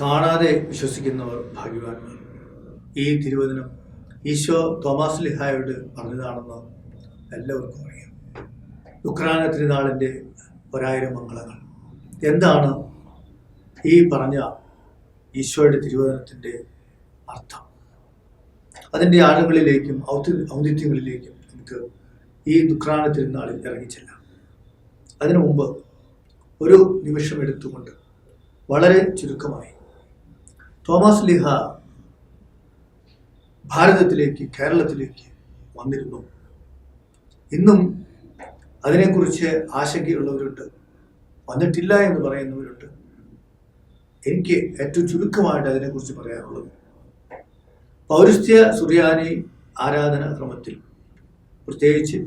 കാണാതെ വിശ്വസിക്കുന്നവർ ഭാഗ്യവാന്മാർ. ഈ തിരുവചനം ഈശോ തോമസ് ലിഹായോട് പറഞ്ഞതാണെന്ന് എല്ലാവർക്കും അറിയാം. ഉക്രാന തിരുനാളിന്റെ ഒരായിരം മംഗളങ്ങൾ. എന്താണ് ഈ പറഞ്ഞ ഈശോയുടെ തിരുവചനത്തിന്റെ അർത്ഥം? അതിന്റെ ആളുകളിലേക്കും ഔതി ഔന്നിത്യങ്ങളിലേക്കും നമുക്ക് ഈ ദുഃഖാന തിരുനാളിൽ ഇറങ്ങിച്ചെല്ലാം. അതിനു മുമ്പ് ഒരു നിമിഷം എടുത്തുകൊണ്ട് വളരെ ചുരുക്കമായി തോമസ് ലിഹ ഭാരതത്തിലേക്ക് കേരളത്തിലേക്ക് വന്നിരുന്നു. ഇന്നും അതിനെക്കുറിച്ച് ആശങ്കയുള്ളവരുണ്ട്. വന്നിട്ടില്ല എന്ന് പറയുന്നവരുണ്ട്. എനിക്ക് ഏറ്റവും ചുരുക്കമായിട്ട് അതിനെക്കുറിച്ച് പറയാനുള്ളത്. പൗരസ്ത്യ സുറിയാനി ആരാധന ക്രമത്തിൽ പ്രത്യേകിച്ച്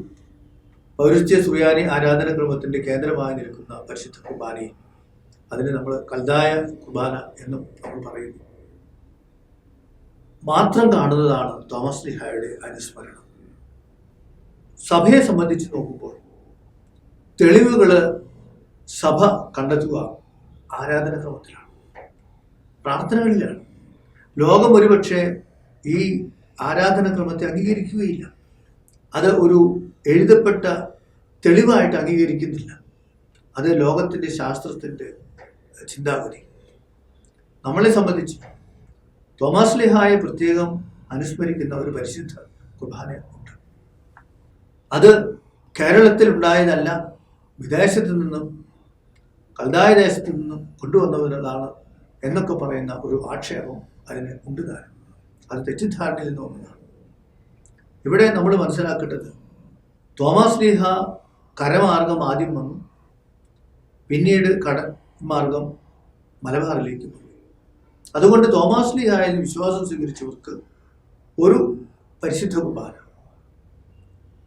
പൗരസ്ത്യ സുറിയാനി ആരാധന ക്രമത്തിന്റെ കേന്ദ്രമായി നിൽക്കുന്ന പരിശുദ്ധ കുർബാനയിൽ അതിന് നമ്മൾ കൽതായ കുർബാന എന്നും നമ്മൾ പറയുന്നു. മാത്രം കാണുന്നതാണ് തോമസ് ലിഹായുടെ അനുസ്മരണം. സഭയെ സംബന്ധിച്ച് നോക്കുമ്പോൾ തെളിവുകൾ സഭ കണ്ടെത്തുക ആരാധന ക്രമത്തിലാണ്. പ്രാർത്ഥനകളിലാണ്. ലോകം ഒരുപക്ഷെ ഈ ആരാധനക്രമത്തെ അംഗീകരിക്കുകയില്ല. അത് ഒരു എഴുതപ്പെട്ട തെളിവായിട്ട് അംഗീകരിക്കുന്നില്ല. അത് ലോകത്തിന്റെ ശാസ്ത്രത്തിന്റെ ചിന്താഗതി. നമ്മളെ സംബന്ധിച്ച് തോമസ് ലിഹായെ പ്രത്യേകം അനുസ്മരിക്കുന്ന ഒരു പരിശുദ്ധ കുർബാന ഉണ്ട്. അത് കേരളത്തിൽ ഉണ്ടായതല്ല വിദേശത്ത് നിന്നും കൽതായ ദേശത്ത് നിന്നും കൊണ്ടുവന്നവരതാണ് എന്നൊക്കെ പറയുന്ന ഒരു ആക്ഷേപം അതിന് ഉണ്ട് താരം. അത് തെറ്റിദ്ധാരണയിൽ നിന്ന് ഒന്നതാണ് ഇവിടെ നമ്മൾ മനസ്സിലാക്കേണ്ടത് തോമസ് ലീഹ കരമാർഗം ആദ്യം വന്നു പിന്നീട് കടൽ മാർഗം മലബാറിലേക്ക് വന്നു. അതുകൊണ്ട് തോമാസ്ലി ആയാലും വിശ്വാസം സ്വീകരിച്ചവർക്ക് ഒരു പരിശുദ്ധ കുർബാന.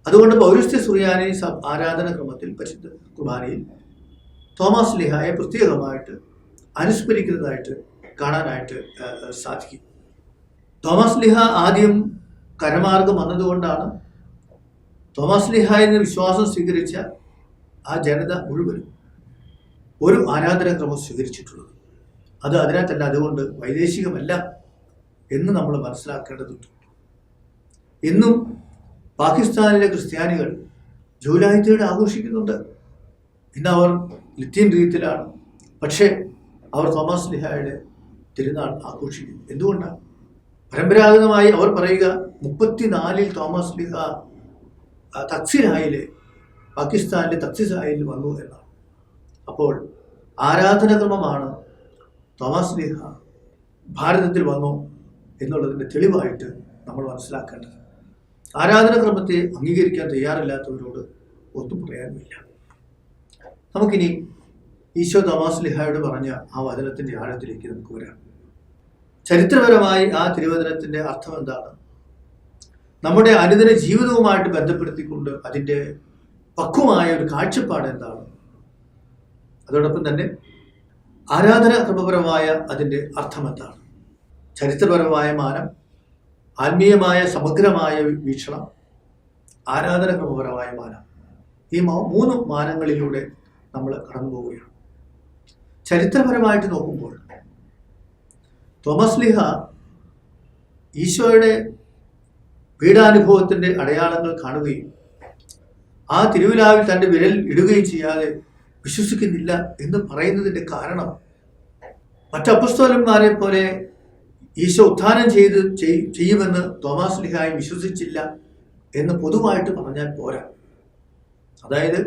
അതുകൊണ്ട് പൗരസ്ത്യ സുറിയാനി ആരാധനക്രമത്തിൽ ആരാധന ക്രമത്തിൽ പരിശുദ്ധ കുർബാനയിൽ തോമസ് ലിഹായെ പ്രത്യേകമായിട്ട് അനുസ്മരിക്കുന്നതായിട്ട് കാണാനായിട്ട് സാധിക്കും. തോമസ് ലിഹ ആദ്യം കരമാർഗം വന്നതുകൊണ്ടാണ് തോമസ് നിന്ന് വിശ്വാസം സ്വീകരിച്ച ആ ജനത മുഴുവനും ഒരു ആരാധനാക്രമം സ്വീകരിച്ചിട്ടുള്ളത്. അത് തന്നെ അതുകൊണ്ട് വൈദേശികമല്ല എന്ന് നമ്മൾ മനസ്സിലാക്കേണ്ടതുണ്ട്. ഇന്നും പാകിസ്ഥാനിലെ ക്രിസ്ത്യാനികൾ ജൂലൈ ആഘോഷിക്കുന്നുണ്ട്. ഇന്ന് അവർ ലിത്യൻ രീതിയിലാണ് പക്ഷേ അവർ തോമസ് ലിഹായുടെ തിരുനാൾ ആഘോഷിക്കുന്നു. എന്തുകൊണ്ടാണ്? പരമ്പരാഗതമായി അവർ പറയുക മുപ്പത്തിനാലിൽ തോമസ് ലിഹ തക്സിലായിലെ പാകിസ്ഥാനിലെ തക്സിസായിൽ വന്നു എന്നാണ്. അപ്പോൾ ആരാധനക്രമമാണ് തോമസ് ഭാരതത്തിൽ വന്നു എന്നുള്ളതിന്റെ തെളിവായിട്ട് നമ്മൾ മനസ്സിലാക്കേണ്ടത്. ആരാധനക്രമത്തെ അംഗീകരിക്കാൻ തയ്യാറില്ലാത്തവരോട് ഒന്നും പറയാനുമില്ല. നമുക്കിനി ഈശോ തോമസ് ലിഹായോട് പറഞ്ഞ ആ വചനത്തിന്റെ ആഴത്തിലേക്ക് നമുക്ക് വരാം. ചരിത്രപരമായി ആ തിരുവചനത്തിന്റെ അർത്ഥം എന്താണ്? നമ്മുടെ അനുദിന ജീവിതവുമായിട്ട് ബന്ധപ്പെടുത്തിക്കൊണ്ട് അതിന്റെ പക്വമായ ഒരു കാഴ്ചപ്പാട് എന്താണ്? അതോടൊപ്പം തന്നെ ആരാധന ക്രമപരമായ അതിന്റെ അർത്ഥം എന്താണ് ചരിത്രപരമായ മാനം ആത്മീയമായ സമഗ്രമായ വീക്ഷണം ആരാധന ക്രമപരമായ മാനം. ഈ മൂന്ന് മാനങ്ങളിലൂടെ നമ്മൾ കടന്നു പോവുകയാണ് ചരിത്രപരമായിട്ട് നോക്കുമ്പോൾ തോമസ് ലിഹ ഈശോയുടെ പീഡാനുഭവത്തിന്റെ അടയാളങ്ങൾ കാണുകയും ആ തിരുവിലാവിൽ തന്റെ വിരൽ ഇടുകയും ചെയ്യാതെ വിശ്വസിക്കുന്നില്ല എന്ന് പറയുന്നതിന്റെ കാരണം മറ്റപ്പുസ്തോലന്മാരെ പോലെ ഈശോ ഉത്ഥാനം ചെയ്ത് ചെയ്യുമെന്ന് തോമാസ് ലിഹായി വിശ്വസിച്ചില്ല എന്ന് പൊതുവായിട്ട് പറഞ്ഞാൽ പോരാ. അതായത്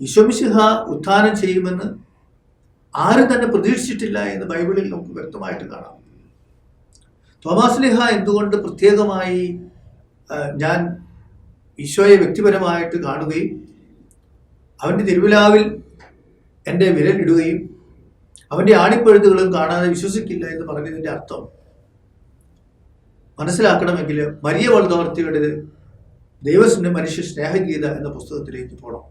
ഈശോമിശിഹ ഉത്ഥാനം ചെയ്യുമെന്ന് ആരും തന്നെ പ്രതീക്ഷിച്ചിട്ടില്ല എന്ന് ബൈബിളിൽ നമുക്ക് വ്യക്തമായിട്ട് കാണാം. തോമാസ് ലിഹ എന്തുകൊണ്ട് പ്രത്യേകമായി ഞാൻ ഈശോയെ വ്യക്തിപരമായിട്ട് കാണുകയും അവന്റെ തിരുവിലാവിൽ എന്റെ വിരലിടുകയും അവന്റെ ആണിപ്പഴുതുകളും കാണാതെ വിശ്വസിക്കില്ല എന്ന് പറഞ്ഞതിന്റെ അർത്ഥം. മനസ്സിലാക്കണമെങ്കിൽ മരിയ വളർത്തിയുടേത് ദൈവസ്നേഹ മനുഷ്യ സ്നേഹഗീത എന്ന പുസ്തകത്തിലേക്ക് പോകണം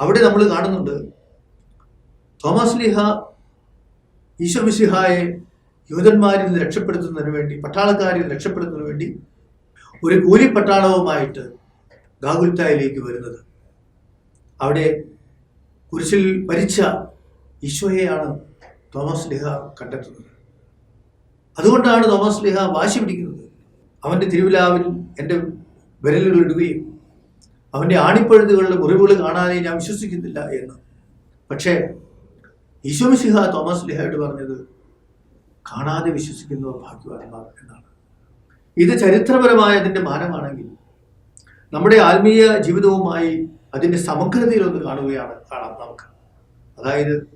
അവിടെ നമ്മൾ കാണുന്നുണ്ട് തോമസ് ലിഹ ഈശ്വർ മിസിഹായെ നിന്ന് രക്ഷപ്പെടുത്തുന്നതിന് വേണ്ടി പട്ടാളക്കാരിൽ നിന്ന് രക്ഷപ്പെടുത്തുന്നതിന് വേണ്ടി ഒരു കൂലി പട്ടാളവുമായിട്ട് ഗാഗുൽത്തായിലേക്ക് വരുന്നത്. അവിടെ കുരിശിൽ മരിച്ച ഈശോയെയാണ് തോമസ് ലിഹ കണ്ടെത്തുന്നത്. അതുകൊണ്ടാണ് തോമസ് ലിഹ വാശി പിടിക്കുന്നത്. അവന്റെ തിരുവിലാവിൽ എന്റെ വിരലുകൾ ഇടുകയും അവന്റെ ആണിപ്പഴുതുകളുടെ മുറിവുകൾ കാണാതെ ഞാൻ വിശ്വസിക്കുന്നില്ല എന്ന്. പക്ഷേ ഈശോ ഈശോമിശിഹ തോമസ് ലിഹയോട് പറഞ്ഞത് കാണാതെ വിശ്വസിക്കുന്നവർ ഭാഗ്യവാന്മാർ എന്നാണ്. ഇത് ചരിത്രപരമായ അതിന്റെ മാനമാണെങ്കിൽ നമ്മുടെ ആത്മീയ ജീവിതവുമായി അതിന്റെ സമഗ്രതയിൽ ഒന്ന് കാണുകയാണ് കാണാം നമുക്ക്. അതായത്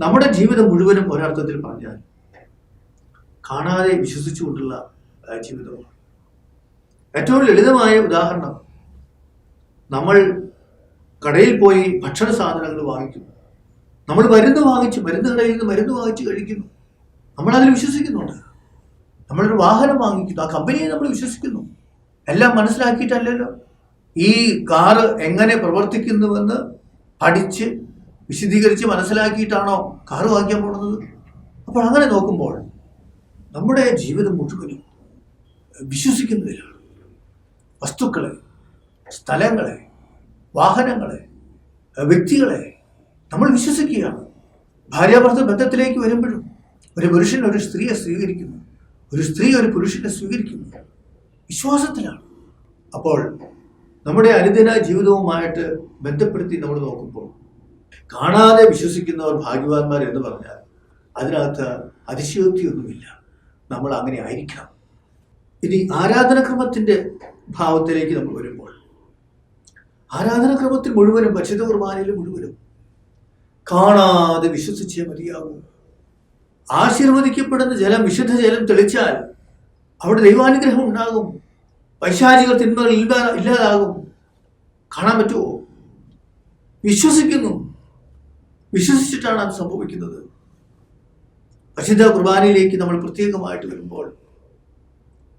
നമ്മുടെ ജീവിതം മുഴുവനും ഒരർത്ഥത്തിൽ പറഞ്ഞാൽ കാണാതെ വിശ്വസിച്ചുകൊണ്ടുള്ള ജീവിതമാണ്. ഏറ്റവും ലളിതമായ ഉദാഹരണം നമ്മൾ കടയിൽ പോയി ഭക്ഷണ സാധനങ്ങൾ വാങ്ങിക്കുന്നു നമ്മൾ മരുന്ന് വാങ്ങിച്ച് മരുന്ന് കടയിൽ നിന്ന് മരുന്ന് വാങ്ങിച്ച് കഴിക്കുന്നു. നമ്മൾ അതിൽ വിശ്വസിക്കുന്നുണ്ട്. നമ്മളൊരു വാഹനം വാങ്ങിക്കുന്നു. ആ കമ്പനിയെ നമ്മൾ വിശ്വസിക്കുന്നു. എല്ലാം മനസ്സിലാക്കിയിട്ടല്ലല്ലോ. ഈ കാറ് എങ്ങനെ പ്രവർത്തിക്കുന്നുവെന്ന് പഠിച്ച് വിശദീകരിച്ച് മനസ്സിലാക്കിയിട്ടാണോ കാറ് വാങ്ങിക്കാൻ പോകുന്നത് അപ്പോൾ അങ്ങനെ നോക്കുമ്പോൾ നമ്മുടെ ജീവിതം മുഴുവനും വിശ്വസിക്കുന്നതിലാണ്. വസ്തുക്കളെ സ്ഥലങ്ങളെ വാഹനങ്ങളെ വ്യക്തികളെ നമ്മൾ വിശ്വസിക്കുകയാണ്. ഭാര്യാഭർത്ത ബന്ധത്തിലേക്ക് വരുമ്പോഴും ഒരു പുരുഷൻ ഒരു സ്ത്രീയെ സ്വീകരിക്കുന്നു. ഒരു സ്ത്രീ ഒരു പുരുഷനെ സ്വീകരിക്കുന്നു. വിശ്വാസത്തിലാണ്. അപ്പോൾ നമ്മുടെ അനുദിന ജീവിതവുമായിട്ട് ബന്ധപ്പെടുത്തി നമ്മൾ നോക്കുമ്പോൾ കാണാതെ വിശ്വസിക്കുന്നവർ ഭാഗ്യവാന്മാർ എന്ന് പറഞ്ഞാൽ അതിനകത്ത് അതിശയോക്തിയൊന്നുമില്ല. നമ്മൾ അങ്ങനെ ആയിരിക്കണം. ഇനി ആരാധനക്രമത്തിന്റെ ഭാവത്തിലേക്ക് നമ്മൾ വരുമ്പോൾ ആരാധനക്രമത്തിൽ മുഴുവനും പരിശുദ്ധ കുർബാനയിൽ മുഴുവനും കാണാതെ വിശ്വസിച്ചേ മതിയാകൂ. ആശീർവദിക്കപ്പെടുന്ന ജലം വിശുദ്ധ ജലം തെളിച്ചാൽ അവിടെ ദൈവാനുഗ്രഹം ഉണ്ടാകും. പൈശാചിക തിന്മകൾ ഇല്ലാ ഇല്ലാതാകും. കാണാൻ പറ്റുമോ? വിശ്വസിക്കുന്നു. വിശ്വസിച്ചിട്ടാണ് അത് സംഭവിക്കുന്നത്. പരിശുദ്ധ കുർബാനയിലേക്ക് നമ്മൾ പ്രത്യേകമായിട്ട് വരുമ്പോൾ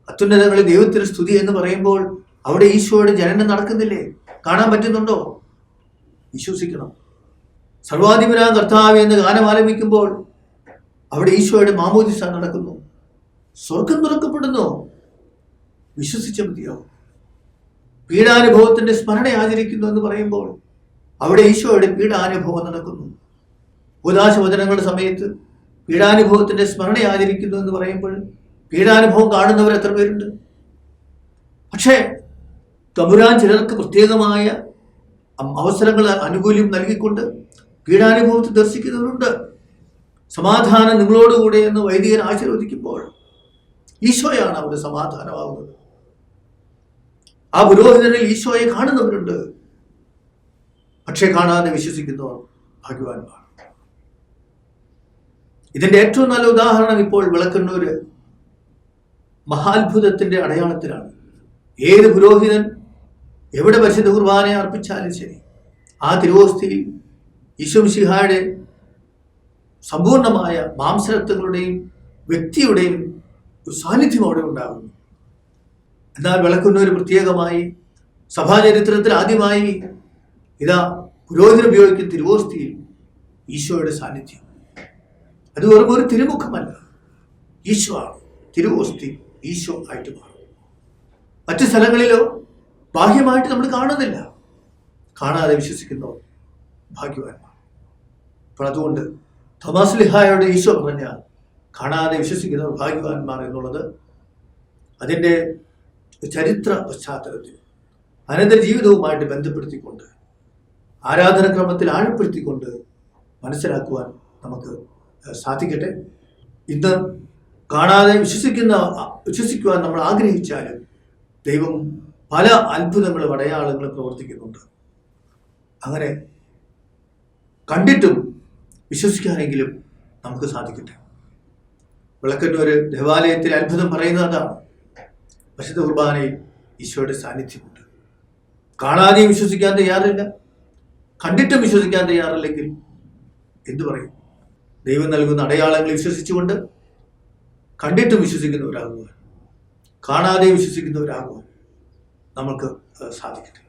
അത്യുന്നതങ്ങളിൽ ദൈവത്തിന് സ്തുതി എന്ന് പറയുമ്പോൾ അവിടെ ഈശോയുടെ ജനനം നടക്കുന്നില്ലേ? കാണാൻ പറ്റുന്നുണ്ടോ? വിശ്വസിക്കണം. സർവാധിപനാം കർത്താവ് എന്ന് ഗാനം ആലപിക്കുമ്പോൾ അവിടെ ഈശോയുടെ മാമോദിസ നടക്കുന്നു. സ്വർഗം തുറക്കപ്പെടുന്നു. വിശ്വസിച്ച മതിയാവും. പീഡാനുഭവത്തിന്റെ സ്മരണ ആചരിക്കുന്നു എന്ന് പറയുമ്പോൾ അവിടെ ഈശോയുടെ പീഡാനുഭവം നടക്കുന്നു. ഉദാശവചനങ്ങളുടെ സമയത്ത് പീഡാനുഭവത്തിന്റെ സ്മരണ ആചരിക്കുന്നു എന്ന് പറയുമ്പോൾ പീഡാനുഭവം കാണുന്നവർ എത്ര പേരുണ്ട്? പക്ഷേ തമ്പുരാൻ ചിലർക്ക് പ്രത്യേകമായ അവസരങ്ങൾ അനുകൂല്യം നൽകിക്കൊണ്ട് പീഡാനുഭവത്തിൽ ദർശിക്കുന്നവരുണ്ട്. സമാധാനം നിങ്ങളോടുകൂടെ എന്ന് വൈദികൻ ആശീർവദിക്കുമ്പോൾ ഈശോയാണ് അവിടെ സമാധാനമാകുന്നത് ആ പുരോഹിതനിൽ ഈശോയെ കാണുന്നവരുണ്ട്. പക്ഷെ കാണാതെ വിശ്വസിക്കുന്നവർ ഭാഗ്യവാന്മാർ. ഇതിന്റെ ഏറ്റവും നല്ല ഉദാഹരണം ഇപ്പോൾ വിളക്കണ്ണൂര് മഹാത്ഭുതത്തിന്റെ അടയാളത്തിലാണ്. ഏത് പുരോഹിതൻ എവിടെ പരിശുദ്ധ കുർബാനയെ അർപ്പിച്ചാലും ശരി ആ തിരുവോസ്തിയിൽ ഈശ്വംശിഹായുടെ സമ്പൂർണമായ മാംസരത്വങ്ങളുടെയും വ്യക്തിയുടെയും സാന്നിധ്യം അവിടെ ഉണ്ടാകുന്നു. എന്നാൽ വിളക്കുന്നവർ പ്രത്യേകമായി സഭാചരിത്രത്തിൽ ആദ്യമായി ഇതാ പുരോഹിതൻ ഉപയോഗിക്കുന്ന തിരുവോസ്തിയിൽ ഈശോയുടെ സാന്നിധ്യം. അത് വെറും ഒരു തിരുമുഖമല്ല. ഈശോ ആണ്. തിരുവോസ്തി ഈശോ ആയിട്ട് മാറും. മറ്റു സ്ഥലങ്ങളിലോ ബാഹ്യമായിട്ട് നമ്മൾ കാണുന്നില്ല. കാണാതെ വിശ്വസിക്കുന്നവർ ഭാഗ്യവാന്മാർ. അപ്പോൾ അതുകൊണ്ട് തോമസ് ലിഹായോട് ഈശോ പറഞ്ഞ കാണാതെ വിശ്വസിക്കുന്നവർ ഭാഗ്യവാന്മാർ എന്നുള്ളത് അതിന്റെ ചരിത്ര പശ്ചാത്തലത്തിൽ അനന്തര ജീവിതവുമായിട്ട് ബന്ധപ്പെടുത്തിക്കൊണ്ട് ആരാധനക്രമത്തിൽ ആഴപ്പെടുത്തിക്കൊണ്ട് മനസ്സിലാക്കുവാൻ നമുക്ക് സാധിക്കട്ടെ. ഇന്ന് കാണാതെ വിശ്വസിക്കുന്ന വിശ്വസിക്കുവാൻ നമ്മൾ ആഗ്രഹിച്ചാലും ദൈവം പല അത്ഭുതങ്ങളും അടയാളങ്ങളും പ്രവർത്തിക്കുന്നുണ്ട്. അങ്ങനെ കണ്ടിട്ടും വിശ്വസിക്കാനെങ്കിലും നമുക്ക് സാധിക്കട്ടെ. വിളക്കന്നൂർ ദേവാലയത്തിൽ അത്ഭുതം പറയുന്നത് പരിശുദ്ധ കുർബാനയിൽ ഈശോയുടെ സാന്നിധ്യമുണ്ട്. കാണാതെയും വിശ്വസിക്കാൻ തയ്യാറില്ല. കണ്ടിട്ടും വിശ്വസിക്കാൻ തയ്യാറില്ലെങ്കിൽ എന്തു പറയും? ദൈവം നൽകുന്ന അടയാളങ്ങൾ വിശ്വസിച്ചുകൊണ്ട് കണ്ടിട്ടും വിശ്വസിക്കുന്നവരാകുവാൻ കാണാതെ വിശ്വസിക്കുന്നവരാകുവാൻ നമുക്ക് സാധിക്കട്ടെ.